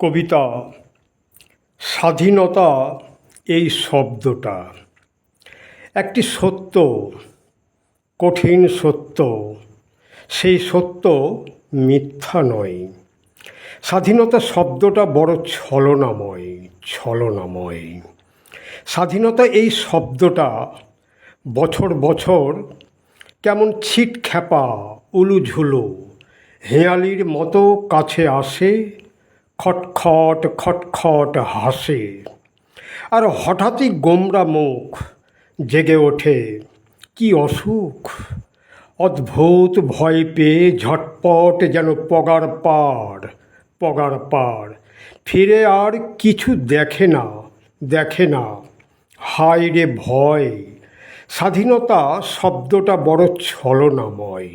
কবিতা, স্বাধীনতা, এই শব্দটা। একটি সত্য, কঠিন সত্য, সেই সত্য মিথ্যা নয়। স্বাধীনতা শব্দটা বড় ছলনাময় ছলনাময়। স্বাধীনতা এই শব্দটা বছর বছর কেমন ছিট খ্যাপা উলুঝুলো, হেঁয়ালির মতো কাছে আসে খটখট খটখট হাসে। আর হঠাৎই গোমরা মুখ জেগে ওঠে। কি অসুখ? অদ্ভুত ভয় পেয়ে ঝটপট যেন পগার পাড় পগার পাড়। ফিরে আর কিছু দেখে না দেখে না। হায় রে ভয়! স্বাধীনতা শব্দটা বড় ছলনাময়।